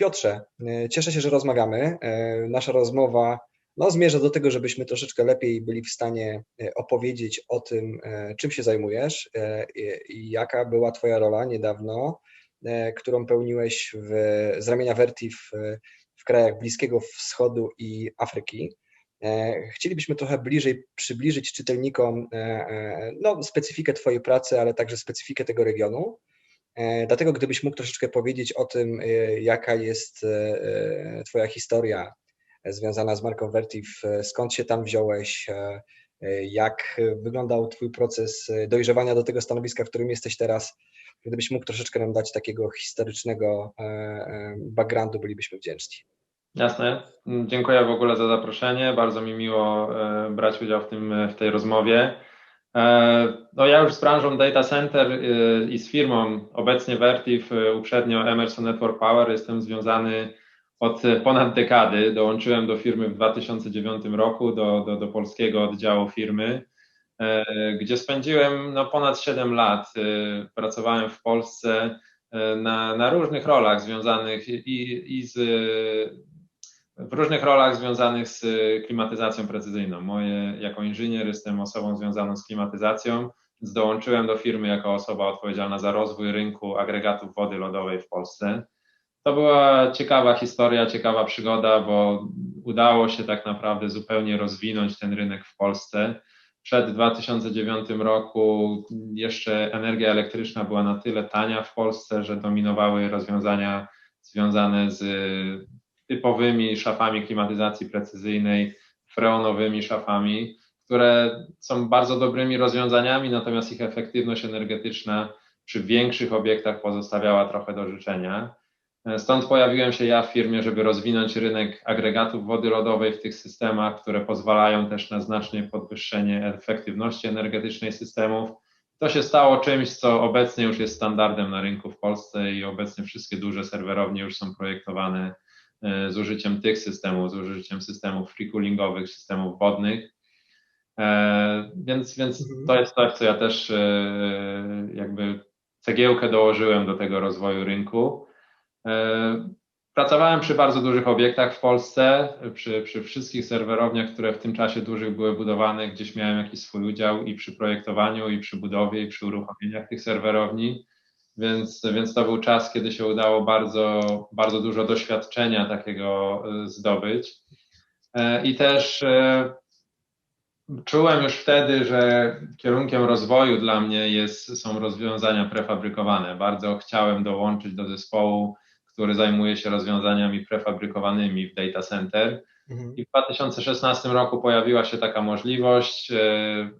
Piotrze, cieszę się, że rozmawiamy. Nasza rozmowa no, zmierza do tego, żebyśmy troszeczkę lepiej byli w stanie opowiedzieć o tym, czym się zajmujesz i jaka była Twoja rola niedawno, którą pełniłeś w, z ramienia Verti w, w krajach Bliskiego Wschodu i Afryki. E, chcielibyśmy trochę bliżej przybliżyć czytelnikom e, e, no, specyfikę Twojej pracy, ale także specyfikę tego regionu. Dlatego, gdybyś mógł troszeczkę powiedzieć o tym, jaka jest Twoja historia związana z marką Vertiv, skąd się tam wziąłeś, jak wyglądał Twój proces dojrzewania do tego stanowiska, w którym jesteś teraz. Gdybyś mógł troszeczkę nam dać takiego historycznego backgroundu, bylibyśmy wdzięczni. Jasne. Dziękuję w ogóle za zaproszenie. Bardzo mi miło e, brać udział w, tym, w tej rozmowie. E, no ja już z branżą data center e, i z firmą obecnie Vertiv, uprzednio Emerson Network Power jestem związany od ponad dekady. Dołączyłem do firmy w 2009 roku, do, do, do polskiego oddziału firmy, gdzie spędziłem no, ponad 7 lat. Pracowałem w Polsce na, na różnych rolach związanych i, i z w różnych rolach związanych z klimatyzacją precyzyjną. Moje, jako inżynier jestem osobą związaną z klimatyzacją, dołączyłem do firmy jako osoba odpowiedzialna za rozwój rynku agregatów wody lodowej w Polsce. To była ciekawa historia, ciekawa przygoda, bo udało się tak naprawdę zupełnie rozwinąć ten rynek w Polsce. Przed 2009 roku jeszcze energia elektryczna była na tyle tania w Polsce, że dominowały rozwiązania związane z typowymi szafami klimatyzacji precyzyjnej, freonowymi szafami, które są bardzo dobrymi rozwiązaniami, natomiast ich efektywność energetyczna przy większych obiektach pozostawiała trochę do życzenia. Stąd pojawiłem się ja w firmie, żeby rozwinąć rynek agregatów wody lodowej w tych systemach, które pozwalają też na znaczne podwyższenie efektywności energetycznej systemów. To się stało czymś, co obecnie już jest standardem na rynku w Polsce i obecnie wszystkie duże serwerownie już są projektowane z użyciem tych systemów, z użyciem systemów free coolingowych, systemów wodnych. E, więc, więc mhm. to jest coś, co ja też e, jakby cegiełkę dołożyłem do tego rozwoju rynku. Pracowałem przy bardzo dużych obiektach w Polsce, przy, przy wszystkich serwerowniach, które w tym czasie dużych były budowane, gdzieś miałem jakiś swój udział i przy projektowaniu, i przy budowie, i przy uruchomieniach tych serwerowni więc, więc to był czas, kiedy się udało bardzo, bardzo dużo doświadczenia takiego e, zdobyć. E, I też e, czułem już wtedy, że kierunkiem rozwoju dla mnie jest, są rozwiązania prefabrykowane. Bardzo chciałem dołączyć do zespołu, który zajmuje się rozwiązaniami prefabrykowanymi w data center. Mhm. I w 2016 roku pojawiła się taka możliwość, e,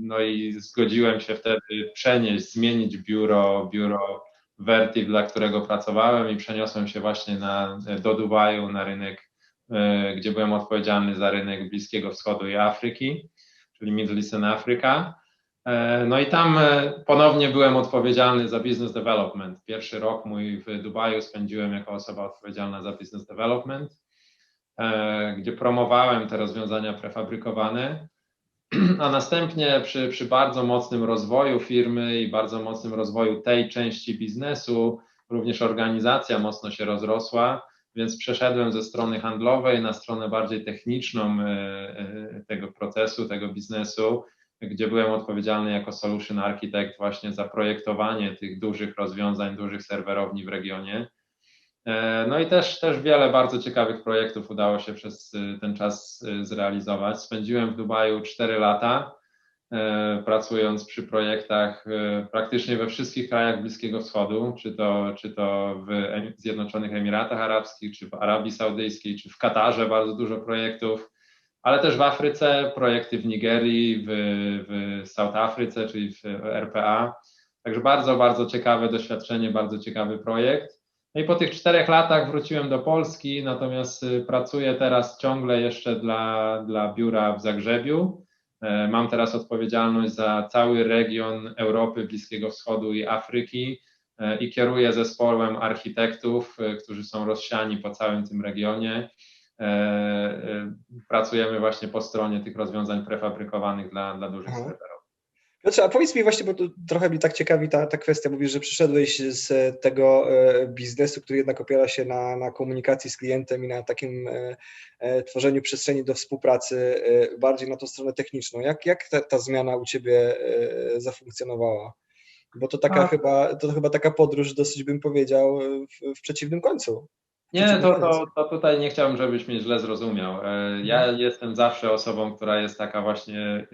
no i zgodziłem się wtedy przenieść, zmienić biuro, biuro Vertiv, dla którego pracowałem i przeniosłem się właśnie na, do Dubaju na rynek, e, gdzie byłem odpowiedzialny za rynek Bliskiego Wschodu i Afryki, czyli Middle East and Africa. E, no i tam ponownie byłem odpowiedzialny za business development. Pierwszy rok mój w Dubaju spędziłem jako osoba odpowiedzialna za business development. E, gdzie promowałem te rozwiązania prefabrykowane, a następnie przy, przy bardzo mocnym rozwoju firmy i bardzo mocnym rozwoju tej części biznesu, również organizacja mocno się rozrosła, więc przeszedłem ze strony handlowej na stronę bardziej techniczną e, e, tego procesu, tego biznesu, gdzie byłem odpowiedzialny jako solution architect właśnie za projektowanie tych dużych rozwiązań, dużych serwerowni w regionie. E, no i też, też wiele bardzo ciekawych projektów udało się przez y, ten czas y, zrealizować. Spędziłem w Dubaju 4 lata, e, pracując przy projektach y, praktycznie we wszystkich krajach Bliskiego Wschodu, czy to, czy to w Zjednoczonych Emiratach Arabskich, czy w Arabii Saudyjskiej, czy w Katarze bardzo dużo projektów, ale też w Afryce, projekty w Nigerii, w, w South Afryce, czyli w RPA. Także bardzo, bardzo ciekawe doświadczenie, bardzo ciekawy projekt. No i po tych czterech latach wróciłem do Polski, natomiast y, pracuję teraz ciągle jeszcze dla, dla biura w Zagrzebiu. E, mam teraz odpowiedzialność za cały region Europy, Bliskiego Wschodu i Afryki e, i kieruję zespołem architektów, e, którzy są rozsiani po całym tym regionie. Pracujemy właśnie po stronie tych rozwiązań prefabrykowanych dla, dla dużych mhm. Piotrze, a powiedz mi właśnie, bo trochę mnie tak ciekawi ta, ta kwestia, mówisz, że przyszedłeś z tego e, biznesu, który jednak opiera się na, na komunikacji z klientem i na takim e, e, tworzeniu przestrzeni do współpracy, bardziej na tą stronę techniczną. Jak, jak ta, ta zmiana u Ciebie zafunkcjonowała? Bo to taka chyba, to chyba taka podróż, dosyć bym powiedział, w, w przeciwnym końcu. Nie, to, to, to tutaj nie chciałbym, żebyś mnie źle zrozumiał. E, ja mhm. jestem zawsze osobą, która jest taka właśnie e,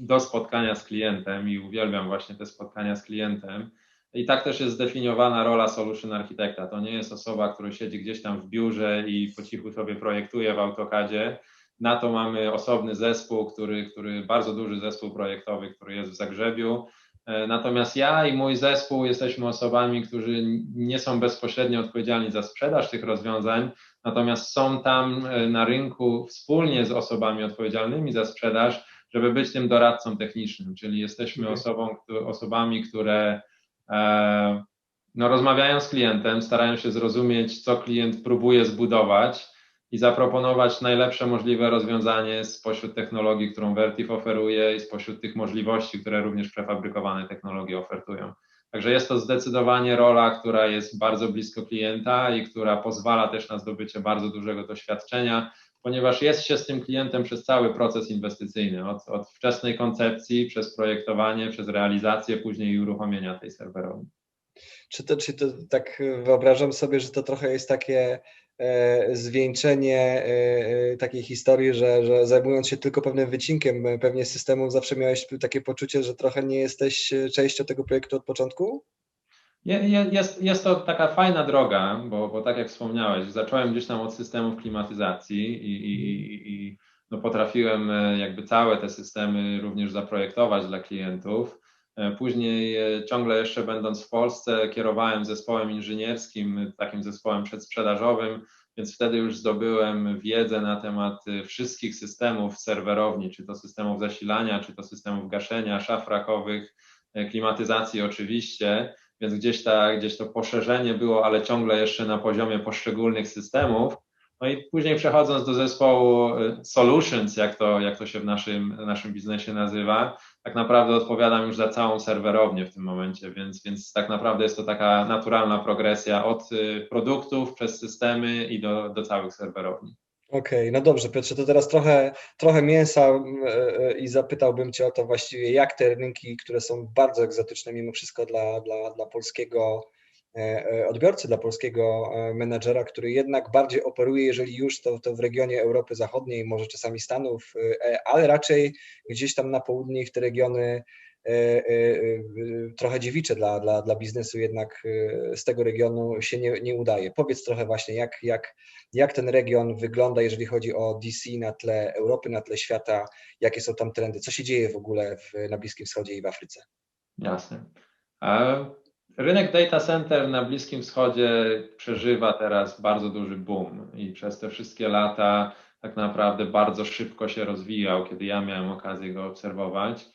do spotkania z klientem i uwielbiam właśnie te spotkania z klientem. I tak też jest zdefiniowana rola solution architekta. To nie jest osoba, która siedzi gdzieś tam w biurze i po cichu sobie projektuje w AutoCADzie. Na to mamy osobny zespół, który, który bardzo duży zespół projektowy, który jest w Zagrzebiu natomiast ja i mój zespół jesteśmy osobami, którzy nie są bezpośrednio odpowiedzialni za sprzedaż tych rozwiązań, natomiast są tam e, na rynku wspólnie z osobami odpowiedzialnymi za sprzedaż, żeby być tym doradcą technicznym, czyli jesteśmy okay. osobą, osobami, które e, no, rozmawiają z klientem, starają się zrozumieć, co klient próbuje zbudować i zaproponować najlepsze możliwe rozwiązanie spośród technologii, którą Vertif oferuje i spośród tych możliwości, które również prefabrykowane technologie oferują. Także jest to zdecydowanie rola, która jest bardzo blisko klienta i która pozwala też na zdobycie bardzo dużego doświadczenia, ponieważ jest się z tym klientem przez cały proces inwestycyjny, od, od wczesnej koncepcji, przez projektowanie, przez realizację, później uruchomienia tej serwerowni. Czy to, czy to tak wyobrażam sobie, że to trochę jest takie zwieńczenie e, e, takiej historii, że, że zajmując się tylko pewnym wycinkiem pewnie systemów, zawsze miałeś takie poczucie, że trochę nie jesteś częścią tego projektu od początku? Jest, jest to taka fajna droga, bo, bo tak jak wspomniałeś, zacząłem gdzieś tam od systemów klimatyzacji i, i, i no potrafiłem jakby całe te systemy również zaprojektować dla klientów. Później ciągle jeszcze będąc w Polsce kierowałem zespołem inżynierskim, takim zespołem przedsprzedażowym, więc wtedy już zdobyłem wiedzę na temat wszystkich systemów serwerowni, czy to systemów zasilania, czy to systemów gaszenia, szaf rakowych, klimatyzacji oczywiście, więc gdzieś, ta, gdzieś to poszerzenie było, ale ciągle jeszcze na poziomie poszczególnych systemów. No i później przechodząc do zespołu solutions, jak to, jak to się w naszym, naszym biznesie nazywa, tak naprawdę odpowiadam już za całą serwerownię w tym momencie, więc, więc tak naprawdę jest to taka naturalna progresja od y, produktów przez systemy i do, do całych serwerowni. Okej, okay, no dobrze Piotrze, to teraz trochę, trochę mięsa e, e, i zapytałbym Cię o to właściwie, jak te rynki, które są bardzo egzotyczne mimo wszystko dla, dla, dla polskiego odbiorcy, dla polskiego e, menedżera, który jednak bardziej operuje, jeżeli już to, to w regionie Europy Zachodniej, może czasami Stanów, ale raczej gdzieś tam na południe w te regiony trochę dziewicze dla, dla, dla biznesu jednak z tego regionu się nie, nie udaje. Powiedz trochę właśnie, jak, jak, jak ten region wygląda, jeżeli chodzi o DC na tle Europy, na tle świata, jakie są tam trendy, co się dzieje w ogóle w, na Bliskim Wschodzie i w Afryce? Jasne. Rynek data center na Bliskim Wschodzie przeżywa teraz bardzo duży boom i przez te wszystkie lata tak naprawdę bardzo szybko się rozwijał, kiedy ja miałem okazję go obserwować.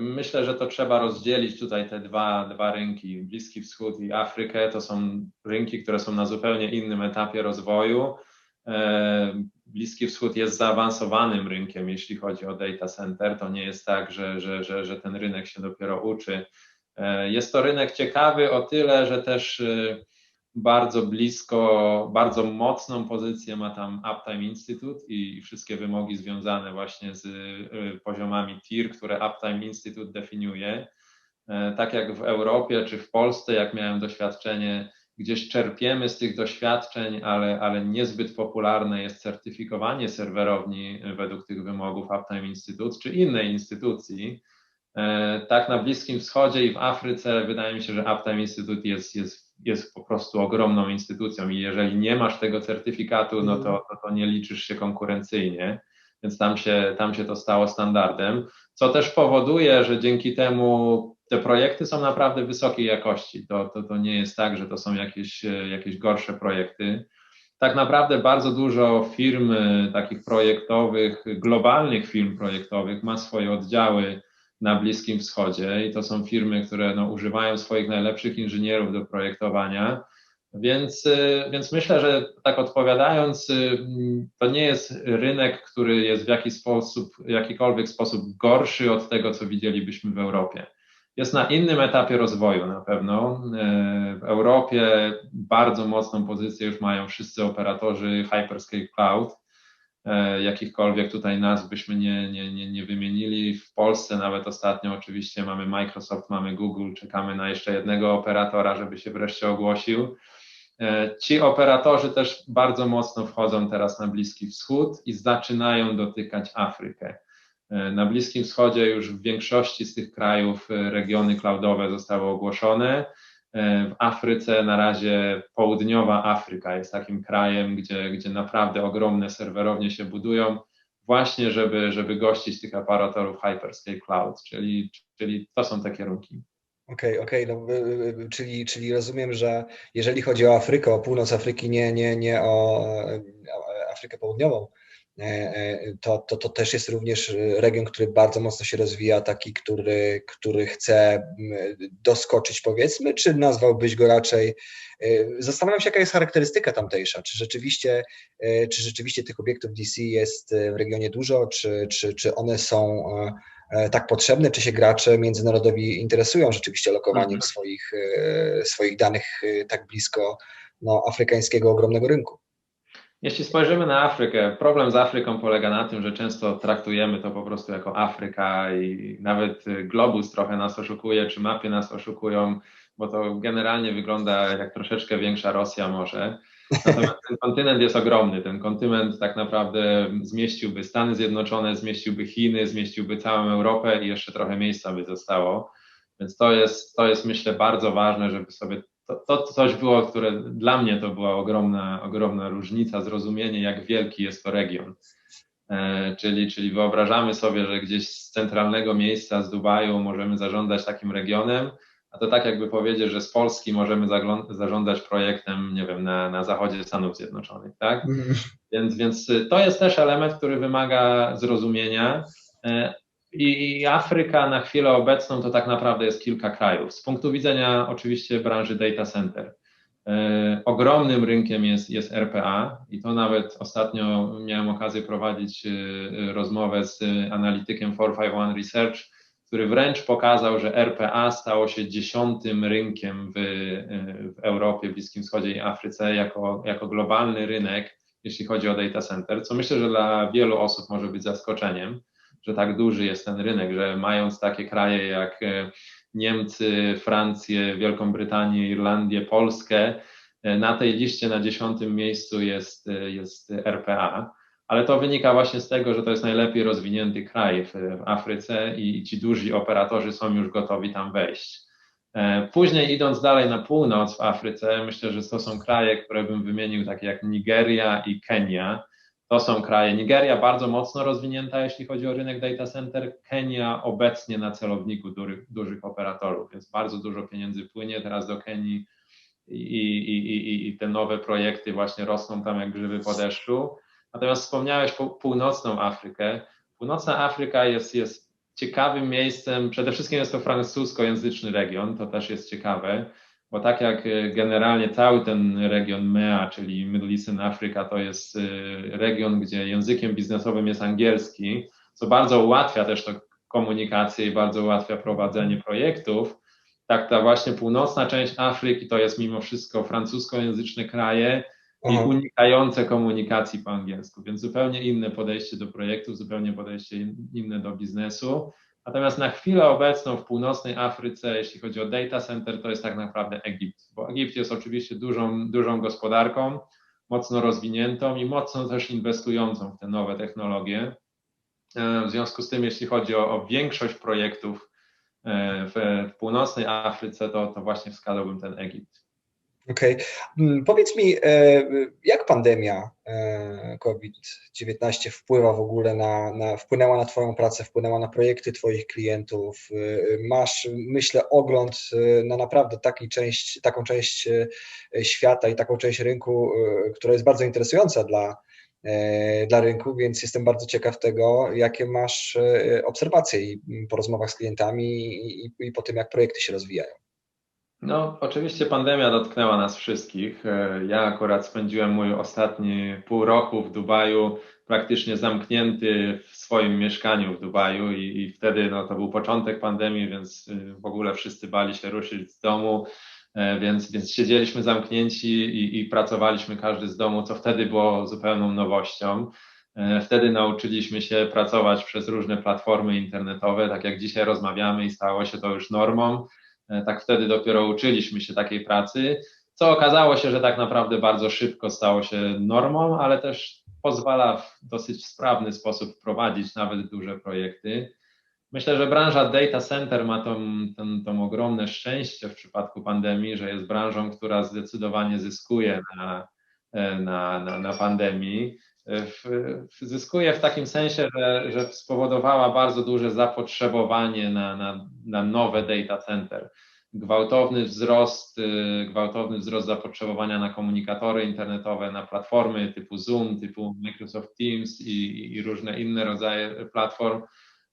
Myślę, że to trzeba rozdzielić tutaj te dwa, dwa rynki, Bliski Wschód i Afrykę. To są rynki, które są na zupełnie innym etapie rozwoju. Bliski Wschód jest zaawansowanym rynkiem, jeśli chodzi o data center. To nie jest tak, że, że, że, że ten rynek się dopiero uczy jest to rynek ciekawy o tyle, że też e, bardzo blisko, bardzo mocną pozycję ma tam Uptime Institute i wszystkie wymogi związane właśnie z e, poziomami TIR, które Uptime Institute definiuje. Tak jak w Europie czy w Polsce, jak miałem doświadczenie, gdzieś czerpiemy z tych doświadczeń, ale, ale niezbyt popularne jest certyfikowanie serwerowni według tych wymogów Uptime Institute czy innej instytucji. E, tak na Bliskim Wschodzie i w Afryce wydaje mi się, że Uptime Institute jest, jest, jest po prostu ogromną instytucją i jeżeli nie masz tego certyfikatu, no to, to, to nie liczysz się konkurencyjnie, więc tam się, tam się to stało standardem, co też powoduje, że dzięki temu te projekty są naprawdę wysokiej jakości. To, to, to nie jest tak, że to są jakieś, jakieś gorsze projekty. Tak naprawdę bardzo dużo firm takich projektowych, globalnych firm projektowych ma swoje oddziały na Bliskim Wschodzie i to są firmy, które no, używają swoich najlepszych inżynierów do projektowania. Więc, y, więc myślę, że tak odpowiadając, y, to nie jest rynek, który jest w jakiś sposób, jakikolwiek sposób gorszy od tego, co widzielibyśmy w Europie. Jest na innym etapie rozwoju na pewno. Y, w Europie bardzo mocną pozycję już mają wszyscy operatorzy Hyperscape Cloud. Jakichkolwiek tutaj nazw byśmy nie, nie, nie, nie wymienili. W Polsce nawet ostatnio oczywiście mamy Microsoft, mamy Google, czekamy na jeszcze jednego operatora, żeby się wreszcie ogłosił. E, ci operatorzy też bardzo mocno wchodzą teraz na Bliski Wschód i zaczynają dotykać Afrykę. E, na Bliskim Wschodzie już w większości z tych krajów e, regiony cloudowe zostały ogłoszone. W Afryce na razie południowa Afryka jest takim krajem, gdzie, gdzie naprawdę ogromne serwerownie się budują, właśnie żeby, żeby gościć tych operatorów Hyperscape Cloud, czyli, czyli to są te kierunki. Okej, okay, okej, okay. no, y, y, czyli, czyli rozumiem, że jeżeli chodzi o Afrykę, o północ Afryki, nie, nie, nie o Afrykę Południową, e, e, to, to, to też jest również region, który bardzo mocno się rozwija, taki, który, który chce doskoczyć, powiedzmy, czy nazwałbyś go raczej? E, zastanawiam się, jaka jest charakterystyka tamtejsza. Czy rzeczywiście, czy rzeczywiście tych obiektów DC jest w regionie dużo, czy, czy, czy one są E, tak potrzebne, czy się gracze międzynarodowi interesują rzeczywiście lokowaniem mhm. swoich, e, swoich danych e, tak blisko no, afrykańskiego ogromnego rynku. Jeśli spojrzymy na Afrykę, problem z Afryką polega na tym, że często traktujemy to po prostu jako Afryka i nawet globus trochę nas oszukuje, czy mapy nas oszukują, bo to generalnie wygląda jak troszeczkę większa Rosja może. Natomiast ten kontynent jest ogromny. Ten kontynent tak naprawdę zmieściłby Stany Zjednoczone, zmieściłby Chiny, zmieściłby całą Europę i jeszcze trochę miejsca by zostało. Więc to jest, to jest myślę bardzo ważne, żeby sobie to, to coś było, które dla mnie to była ogromna, ogromna różnica, zrozumienie, jak wielki jest to region. E, czyli, czyli wyobrażamy sobie, że gdzieś z centralnego miejsca, z Dubaju, możemy zarządzać takim regionem, a to tak jakby powiedzieć, że z Polski możemy zarządzać projektem, nie wiem, na, na zachodzie Stanów Zjednoczonych, tak? Mm. Więc, więc to jest też element, który wymaga zrozumienia. E, I Afryka na chwilę obecną to tak naprawdę jest kilka krajów. Z punktu widzenia oczywiście branży data center. E, ogromnym rynkiem jest, jest RPA i to nawet ostatnio miałem okazję prowadzić e, rozmowę z analitykiem 451 Research, który wręcz pokazał, że RPA stało się dziesiątym rynkiem w, w Europie, Bliskim Wschodzie i Afryce jako, jako globalny rynek, jeśli chodzi o data center, co myślę, że dla wielu osób może być zaskoczeniem, że tak duży jest ten rynek, że mając takie kraje jak e, Niemcy, Francję, Wielką Brytanię, Irlandię, Polskę, e, na tej liście na dziesiątym miejscu jest, e, jest RPA ale to wynika właśnie z tego, że to jest najlepiej rozwinięty kraj w, w Afryce i ci duzi operatorzy są już gotowi tam wejść. Później idąc dalej na północ w Afryce, myślę, że to są kraje, które bym wymienił, takie jak Nigeria i Kenia. To są kraje. Nigeria bardzo mocno rozwinięta, jeśli chodzi o rynek data center. Kenia obecnie na celowniku dużych, dużych operatorów, więc bardzo dużo pieniędzy płynie teraz do Kenii i, i, i, i te nowe projekty właśnie rosną tam jak grzyby po deszczu. Natomiast wspomniałeś północną Afrykę. Północna Afryka jest, jest ciekawym miejscem, przede wszystkim jest to francuskojęzyczny region, to też jest ciekawe, bo tak jak e, generalnie cały ten region MEA, czyli Middle East and Africa, to jest e, region, gdzie językiem biznesowym jest angielski, co bardzo ułatwia też to komunikację i bardzo ułatwia prowadzenie projektów, tak ta właśnie północna część Afryki to jest mimo wszystko francuskojęzyczne kraje, i unikające komunikacji po angielsku, więc zupełnie inne podejście do projektu, zupełnie podejście inne do biznesu. Natomiast na chwilę obecną w północnej Afryce, jeśli chodzi o data center, to jest tak naprawdę Egipt, bo Egipt jest oczywiście dużą, dużą gospodarką, mocno rozwiniętą i mocno też inwestującą w te nowe technologie. E, w związku z tym, jeśli chodzi o, o większość projektów e, w, w północnej Afryce, to, to właśnie wskazałbym ten Egipt. Okej. Okay. Mm, powiedz mi, e, jak pandemia e, COVID-19 wpływa w ogóle na, na, wpłynęła na Twoją pracę, wpłynęła na projekty Twoich klientów? E, masz, myślę, ogląd na naprawdę taką część, taką część świata i taką część rynku, która jest bardzo interesująca dla, dla rynku, więc jestem bardzo ciekaw tego, jakie masz obserwacje i po rozmowach z klientami i, i po tym, jak projekty się rozwijają. No, oczywiście pandemia dotknęła nas wszystkich. E, ja akurat spędziłem mój ostatni pół roku w Dubaju praktycznie zamknięty w swoim mieszkaniu w Dubaju i, i wtedy no, to był początek pandemii, więc y, w ogóle wszyscy bali się ruszyć z domu, e, więc, więc siedzieliśmy zamknięci i, i pracowaliśmy każdy z domu, co wtedy było zupełną nowością. E, wtedy nauczyliśmy się pracować przez różne platformy internetowe, tak jak dzisiaj rozmawiamy i stało się to już normą. E, tak wtedy dopiero uczyliśmy się takiej pracy, co okazało się, że tak naprawdę bardzo szybko stało się normą, ale też pozwala w dosyć sprawny sposób prowadzić nawet duże projekty. Myślę, że branża data center ma tą, tą, tą ogromne szczęście w przypadku pandemii, że jest branżą, która zdecydowanie zyskuje na, e, na, na, na pandemii. W, zyskuje w takim sensie, że, że spowodowała bardzo duże zapotrzebowanie na, na, na nowe data center. Gwałtowny wzrost, y, gwałtowny wzrost zapotrzebowania na komunikatory internetowe, na platformy typu Zoom, typu Microsoft Teams i, i różne inne rodzaje platform,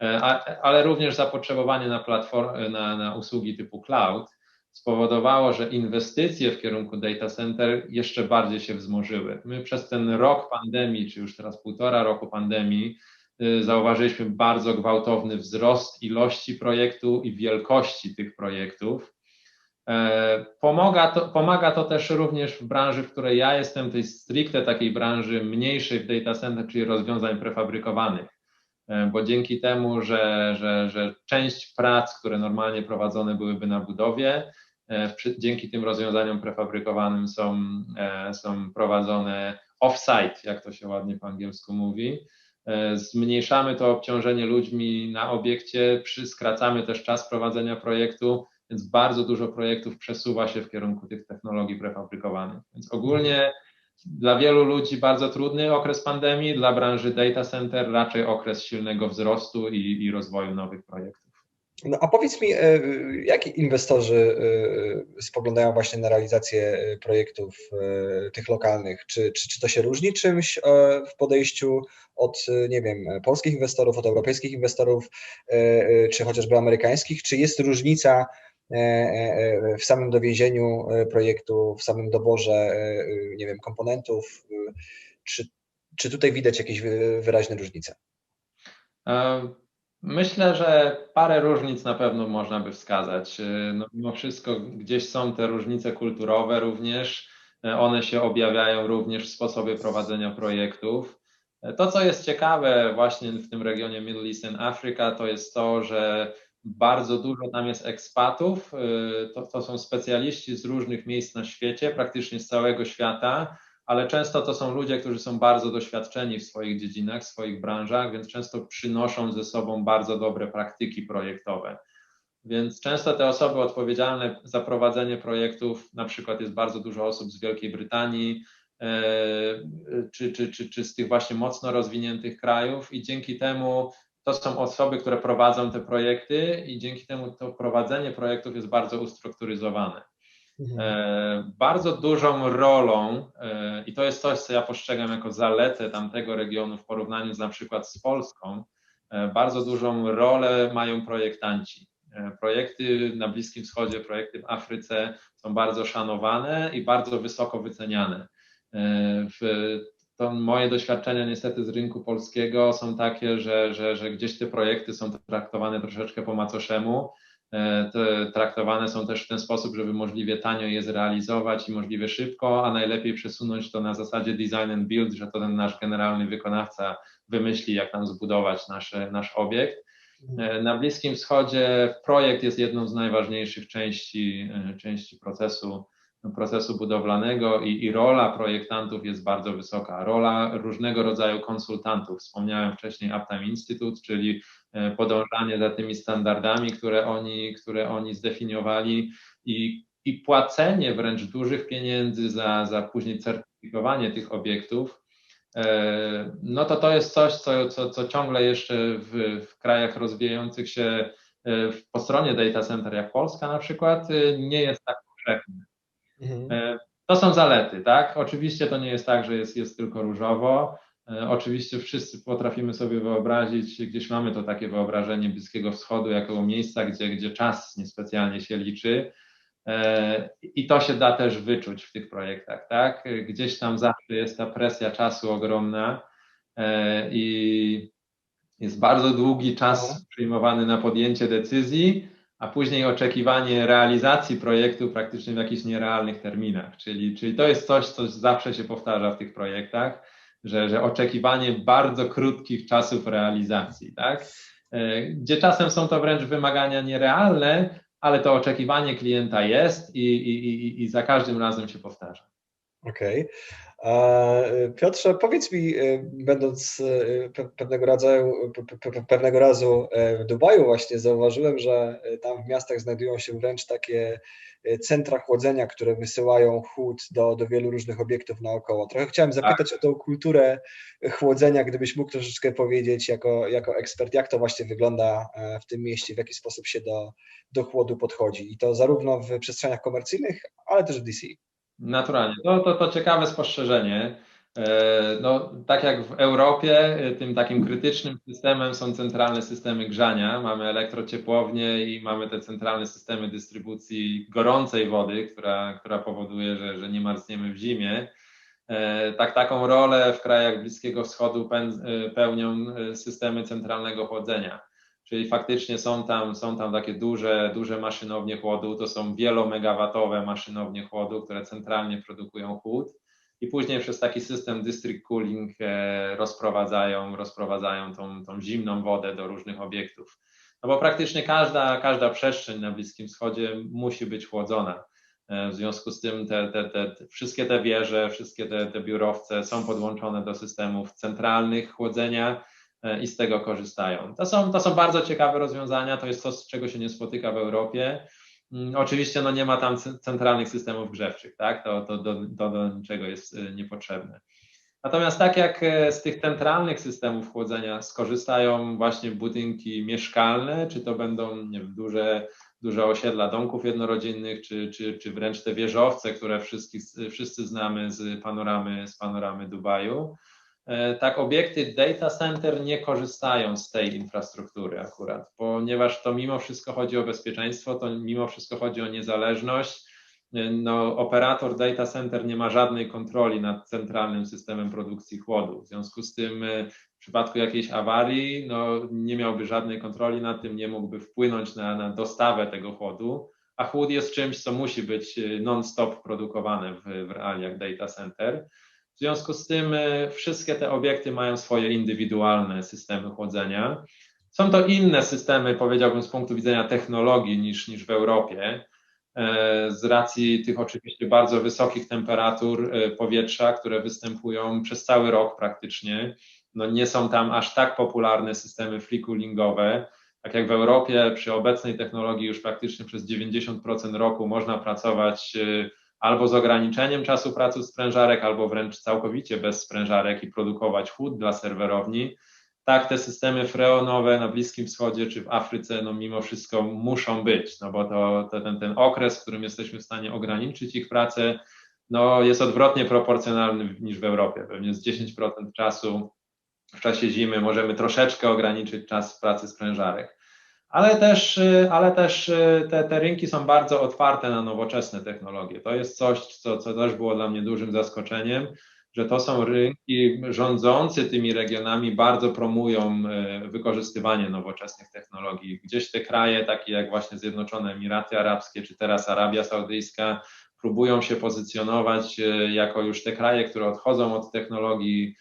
e, ale również zapotrzebowanie na, platform, na, na usługi typu cloud spowodowało, że inwestycje w kierunku data center jeszcze bardziej się wzmożyły. My przez ten rok pandemii, czy już teraz półtora roku pandemii, y, zauważyliśmy bardzo gwałtowny wzrost ilości projektu i wielkości tych projektów. E, pomaga to, pomaga to też również w branży, w której ja jestem, tej stricte takiej branży mniejszej w data center, czyli rozwiązań prefabrykowanych bo dzięki temu, że, że, że część prac, które normalnie prowadzone byłyby na budowie, E, dzięki tym rozwiązaniom prefabrykowanym są, e, są prowadzone off-site, jak to się ładnie po angielsku mówi. E, zmniejszamy to obciążenie ludźmi na obiekcie, skracamy też czas prowadzenia projektu, więc bardzo dużo projektów przesuwa się w kierunku tych technologii prefabrykowanych. Więc ogólnie dla wielu ludzi bardzo trudny okres pandemii, dla branży data center raczej okres silnego wzrostu i, i rozwoju nowych projektów. No a powiedz mi, e, jak inwestorzy e, spoglądają właśnie na realizację e, projektów tych lokalnych? Czy, czy, czy to się różni czymś w podejściu od, nie wiem, polskich inwestorów, od europejskich inwestorów, czy chociażby amerykańskich? Czy jest różnica w samym dowiezieniu projektu, w samym doborze, nie wiem, komponentów? Czy, czy tutaj widać jakieś wyraźne różnice? Myślę, że parę różnic na pewno można by wskazać. No, mimo wszystko gdzieś są te różnice kulturowe również. One się objawiają również w sposobie prowadzenia projektów. To, co jest ciekawe właśnie w tym regionie Middle East and Africa, to jest to, że bardzo dużo tam jest ekspatów. To, to są specjaliści z różnych miejsc na świecie, praktycznie z całego świata ale często to są ludzie, którzy są bardzo doświadczeni w swoich dziedzinach, w swoich branżach, więc często przynoszą ze sobą bardzo dobre praktyki projektowe. Więc często te osoby odpowiedzialne za prowadzenie projektów, na przykład jest bardzo dużo osób z Wielkiej Brytanii, e, czy, czy, czy, czy z tych właśnie mocno rozwiniętych krajów, i dzięki temu to są osoby, które prowadzą te projekty, i dzięki temu to prowadzenie projektów jest bardzo ustrukturyzowane. Mhm. E, bardzo dużą rolą, e, i to jest coś, co ja postrzegam jako zaletę tamtego regionu w porównaniu z na przykład z Polską, e, bardzo dużą rolę mają projektanci. Projekty na Bliskim Wschodzie, projekty w Afryce są bardzo szanowane i bardzo wysoko wyceniane. To moje doświadczenia niestety z rynku polskiego są takie, że, że, że gdzieś te projekty są traktowane troszeczkę po macoszemu E, traktowane są też w ten sposób, żeby możliwie tanio je zrealizować i możliwie szybko, a najlepiej przesunąć to na zasadzie design and build, że to ten nasz generalny wykonawca wymyśli, jak nam zbudować nasz, nasz obiekt. E, na Bliskim Wschodzie projekt jest jedną z najważniejszych części, e, części procesu, procesu budowlanego i, i rola projektantów jest bardzo wysoka. Rola różnego rodzaju konsultantów. Wspomniałem wcześniej Uptime Institute, czyli E, podążanie za tymi standardami, które oni, które oni zdefiniowali i, i płacenie wręcz dużych pieniędzy za, za później certyfikowanie tych obiektów, e, no to to jest coś, co, co, co ciągle jeszcze w, w krajach rozwijających się e, po stronie data center, jak Polska na przykład, nie jest tak powszechne. Mhm. To są zalety, tak? Oczywiście to nie jest tak, że jest, jest tylko różowo. E, oczywiście wszyscy potrafimy sobie wyobrazić, gdzieś mamy to takie wyobrażenie Bliskiego Wschodu jako miejsca, gdzie, gdzie czas niespecjalnie się liczy. I to się da też wyczuć w tych projektach, tak? Gdzieś tam zawsze jest ta presja czasu ogromna i jest bardzo długi czas mhm. przyjmowany na podjęcie decyzji, a później oczekiwanie realizacji projektu praktycznie w jakichś nierealnych terminach. Czyli, czyli to jest coś, co zawsze się powtarza w tych projektach, że, że oczekiwanie bardzo krótkich czasów realizacji, tak? E, gdzie czasem są to wręcz wymagania nierealne, ale to oczekiwanie klienta jest i, i, i, i za każdym razem się powtarza. Okej. Okay. Piotrze, powiedz mi, e, będąc e, pewnego rodzaju, pewnego razu w Dubaju właśnie zauważyłem, że tam w miastach znajdują się wręcz takie centra chłodzenia, które wysyłają chłód do, do wielu różnych obiektów naokoło. Trochę chciałem zapytać tak. o tą kulturę chłodzenia, gdybyś mógł troszeczkę powiedzieć jako, jako ekspert, jak to właśnie wygląda w tym mieście, w jaki sposób się do, do chłodu podchodzi i to zarówno w przestrzeniach komercyjnych, ale też w DC. Naturalnie. To, to, to ciekawe spostrzeżenie. E, no, tak jak w Europie, e, tym takim krytycznym systemem są centralne systemy grzania. Mamy elektrociepłownie i mamy te centralne systemy dystrybucji gorącej wody, która, która powoduje, że, że nie marzniemy w zimie. E, tak, taką rolę w krajach Bliskiego Wschodu pełnią systemy centralnego chłodzenia. Czyli faktycznie są tam, są tam takie duże, duże maszynownie chłodu, to są wielomegawatowe maszynownie chłodu, które centralnie produkują chłód i później przez taki system district cooling e, rozprowadzają, rozprowadzają tą, tą zimną wodę do różnych obiektów. No bo praktycznie każda, każda przestrzeń na Bliskim Wschodzie musi być chłodzona. E, w związku z tym te, te, te, wszystkie te wieże, wszystkie te, te biurowce są podłączone do systemów centralnych chłodzenia i z tego korzystają. To są, to są bardzo ciekawe rozwiązania, to jest to, z czego się nie spotyka w Europie. Mm, oczywiście no nie ma tam centralnych systemów grzewczych, tak? To, to do, do, do niczego jest y, niepotrzebne. Natomiast tak jak e, z tych centralnych systemów chłodzenia skorzystają właśnie budynki mieszkalne, czy to będą wiem, duże, duże osiedla domków jednorodzinnych, czy, czy, czy wręcz te wieżowce, które wszyscy, znamy z panoramy, z panoramy Dubaju, E, tak obiekty data center nie korzystają z tej infrastruktury akurat, ponieważ to mimo wszystko chodzi o bezpieczeństwo, to mimo wszystko chodzi o niezależność. E, no, operator data center nie ma żadnej kontroli nad centralnym systemem produkcji chłodu. W związku z tym e, w przypadku jakiejś awarii no, nie miałby żadnej kontroli nad tym, nie mógłby wpłynąć na, na dostawę tego chłodu, a chłód jest czymś, co musi być non-stop produkowane w, w realiach data center. W związku z tym e, wszystkie te obiekty mają swoje indywidualne systemy chłodzenia. Są to inne systemy, powiedziałbym, z punktu widzenia technologii niż, niż w Europie, e, z racji tych oczywiście bardzo wysokich temperatur e, powietrza, które występują przez cały rok praktycznie. No nie są tam aż tak popularne systemy free coolingowe. Tak jak w Europie, przy obecnej technologii już praktycznie przez 90% roku można pracować albo z ograniczeniem czasu pracy sprężarek, albo wręcz całkowicie bez sprężarek i produkować chłód dla serwerowni. Tak, te systemy freonowe na Bliskim Wschodzie czy w Afryce, no mimo wszystko muszą być, no bo to, to ten, ten okres, w którym jesteśmy w stanie ograniczyć ich pracę, no jest odwrotnie proporcjonalny niż w Europie. Pewnie z 10% czasu w czasie zimy możemy troszeczkę ograniczyć czas pracy sprężarek ale też, y, ale też y, te, te rynki są bardzo otwarte na nowoczesne technologie. To jest coś, co, co też było dla mnie dużym zaskoczeniem, że to są rynki rządzący tymi regionami bardzo promują y, wykorzystywanie nowoczesnych technologii. Gdzieś te kraje, takie jak właśnie Zjednoczone Emiraty Arabskie, czy teraz Arabia Saudyjska, próbują się pozycjonować jako już te kraje, które odchodzą od technologii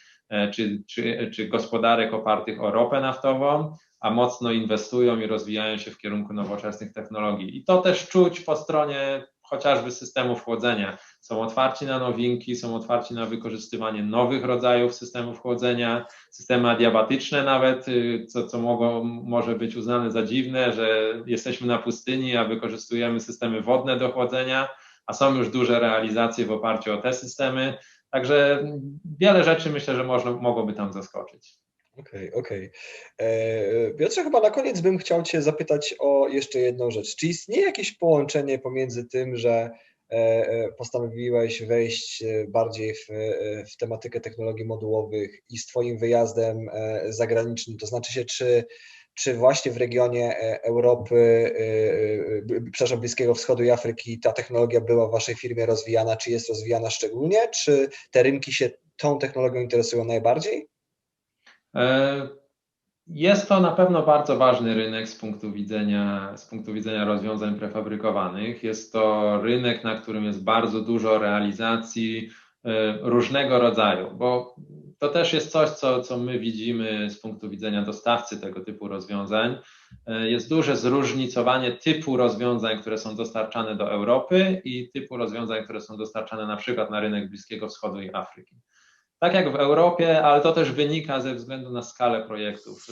czy, czy, czy gospodarek opartych o ropę naftową, a mocno inwestują i rozwijają się w kierunku nowoczesnych technologii. I to też czuć po stronie chociażby systemów chłodzenia. Są otwarci na nowinki, są otwarci na wykorzystywanie nowych rodzajów systemów chłodzenia, systemy adiabatyczne nawet, y, co, co mogło, może być uznane za dziwne, że jesteśmy na pustyni, a wykorzystujemy systemy wodne do chłodzenia, a są już duże realizacje w oparciu o te systemy. Także wiele rzeczy myślę, że można, mogłoby tam zaskoczyć. Okej, okay, okej. Okay. E, Piotrze, chyba na koniec bym chciał Cię zapytać o jeszcze jedną rzecz. Czy istnieje jakieś połączenie pomiędzy tym, że e, e, postanowiłeś wejść bardziej w, w tematykę technologii modułowych i z Twoim wyjazdem zagranicznym? To znaczy się, czy czy właśnie w regionie Europy, przepraszam, Bliskiego Wschodu i Afryki ta technologia była w Waszej firmie rozwijana, czy jest rozwijana szczególnie, czy te rynki się tą technologią interesują najbardziej? E, Jest to na pewno bardzo ważny rynek z punktu widzenia, z punktu widzenia rozwiązań prefabrykowanych. Jest to rynek, na którym jest bardzo dużo realizacji e, różnego rodzaju, bo to też jest coś, co, co my widzimy z punktu widzenia dostawcy tego typu rozwiązań. E, Jest duże zróżnicowanie typu rozwiązań, które są dostarczane do Europy i typu rozwiązań, które są dostarczane na przykład na rynek Bliskiego Wschodu i Afryki. Tak jak w Europie, ale to też wynika ze względu na skalę projektów.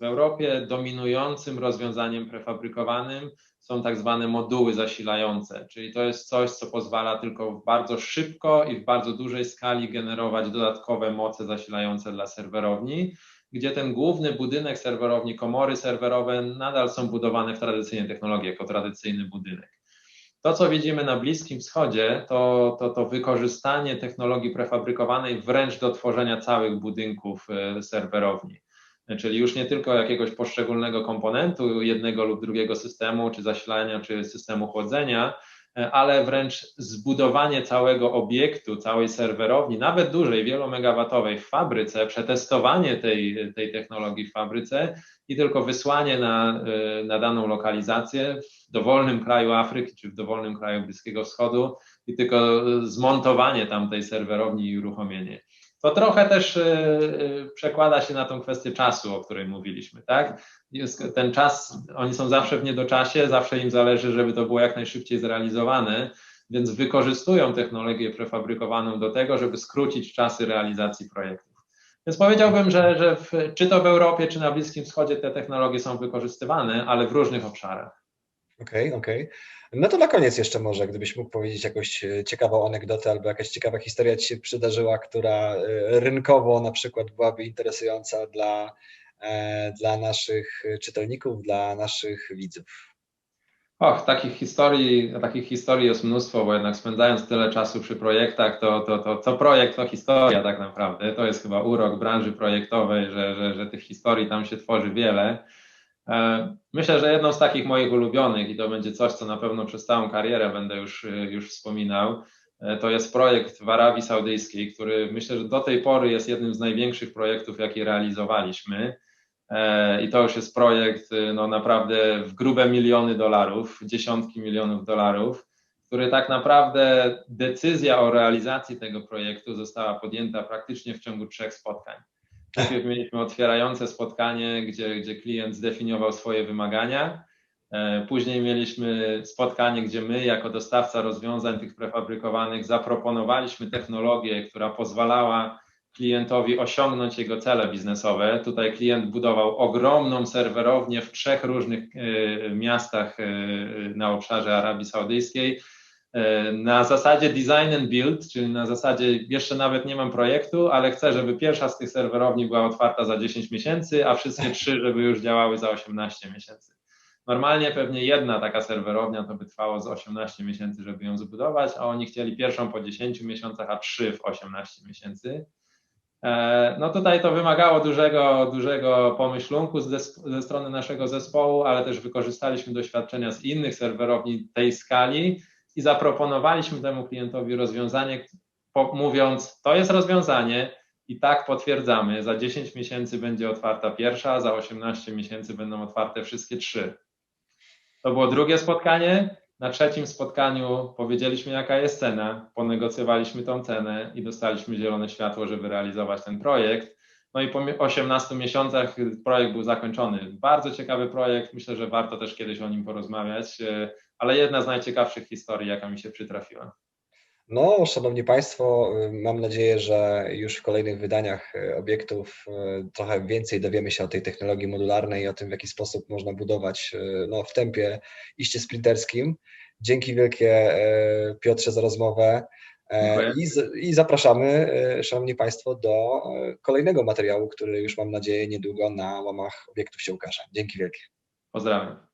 W Europie dominującym rozwiązaniem prefabrykowanym są tak zwane moduły zasilające, czyli to jest coś, co pozwala tylko bardzo szybko i w bardzo dużej skali generować dodatkowe moce zasilające dla serwerowni, gdzie ten główny budynek serwerowni, komory serwerowe nadal są budowane w tradycyjnej technologii, jako tradycyjny budynek. To, co widzimy na Bliskim Wschodzie, to, to, to wykorzystanie technologii prefabrykowanej wręcz do tworzenia całych budynków e, serwerowni. Czyli już nie tylko jakiegoś poszczególnego komponentu jednego lub drugiego systemu, czy zasilania, czy systemu chłodzenia, ale wręcz zbudowanie całego obiektu, całej serwerowni, nawet dużej, wielomegawatowej w fabryce, przetestowanie tej, tej technologii w fabryce i tylko wysłanie na, e, na daną lokalizację w dowolnym kraju Afryki czy w dowolnym kraju Bliskiego Wschodu i tylko zmontowanie tam tej serwerowni i uruchomienie. To trochę też e, e, przekłada się na tą kwestię czasu, o której mówiliśmy, tak? Ten czas, oni są zawsze w niedoczasie, zawsze im zależy, żeby to było jak najszybciej zrealizowane, więc wykorzystują technologię prefabrykowaną do tego, żeby skrócić czasy realizacji projektów. Więc powiedziałbym, że, że w, czy to w Europie, czy na Bliskim Wschodzie te technologie są wykorzystywane, ale w różnych obszarach. Okej, okay, okej. Okay. No to na koniec jeszcze może, gdybyś mógł powiedzieć jakąś ciekawą anegdotę albo jakaś ciekawa historia Ci się przydarzyła, która rynkowo na przykład byłaby interesująca dla, dla naszych czytelników, dla naszych widzów. Och, takich historii, takich historii jest mnóstwo, bo jednak spędzając tyle czasu przy projektach, to, to, to co projekt to historia tak naprawdę. To jest chyba urok branży projektowej, że, że, że tych historii tam się tworzy wiele. Myślę, że jedną z takich moich ulubionych, i to będzie coś, co na pewno przez całą karierę będę już, już wspominał, to jest projekt w Arabii Saudyjskiej, który myślę, że do tej pory jest jednym z największych projektów, jaki realizowaliśmy. I to już jest projekt no naprawdę w grube miliony dolarów, dziesiątki milionów dolarów, który tak naprawdę decyzja o realizacji tego projektu została podjęta praktycznie w ciągu trzech spotkań. Najpierw mieliśmy otwierające spotkanie, gdzie, gdzie klient zdefiniował swoje wymagania. Później mieliśmy spotkanie, gdzie my, jako dostawca rozwiązań tych prefabrykowanych, zaproponowaliśmy technologię, która pozwalała klientowi osiągnąć jego cele biznesowe. Tutaj klient budował ogromną serwerownię w trzech różnych miastach na obszarze Arabii Saudyjskiej na zasadzie design and build, czyli na zasadzie jeszcze nawet nie mam projektu, ale chcę, żeby pierwsza z tych serwerowni była otwarta za 10 miesięcy, a wszystkie trzy, żeby już działały za 18 miesięcy. Normalnie pewnie jedna taka serwerownia to by trwało z 18 miesięcy, żeby ją zbudować, a oni chcieli pierwszą po 10 miesiącach, a trzy w 18 miesięcy. No tutaj to wymagało dużego, dużego pomyślunku ze, ze strony naszego zespołu, ale też wykorzystaliśmy doświadczenia z innych serwerowni tej skali, i zaproponowaliśmy temu klientowi rozwiązanie, mówiąc, to jest rozwiązanie i tak potwierdzamy, za 10 miesięcy będzie otwarta pierwsza, za 18 miesięcy będą otwarte wszystkie trzy. To było drugie spotkanie. Na trzecim spotkaniu powiedzieliśmy, jaka jest cena, ponegocjowaliśmy tą cenę i dostaliśmy zielone światło, żeby realizować ten projekt. No i po 18 miesiącach projekt był zakończony. Bardzo ciekawy projekt, myślę, że warto też kiedyś o nim porozmawiać ale jedna z najciekawszych historii, jaka mi się przytrafiła. No, szanowni Państwo, mam nadzieję, że już w kolejnych wydaniach obiektów trochę więcej dowiemy się o tej technologii modularnej i o tym, w jaki sposób można budować no, w tempie iście sprinterskim. Dzięki wielkie Piotrze za rozmowę. I, I, zapraszamy, Szanowni Państwo, do kolejnego materiału, który już mam nadzieję niedługo na łamach obiektów się ukaże. Dzięki wielkie. Pozdrawiam.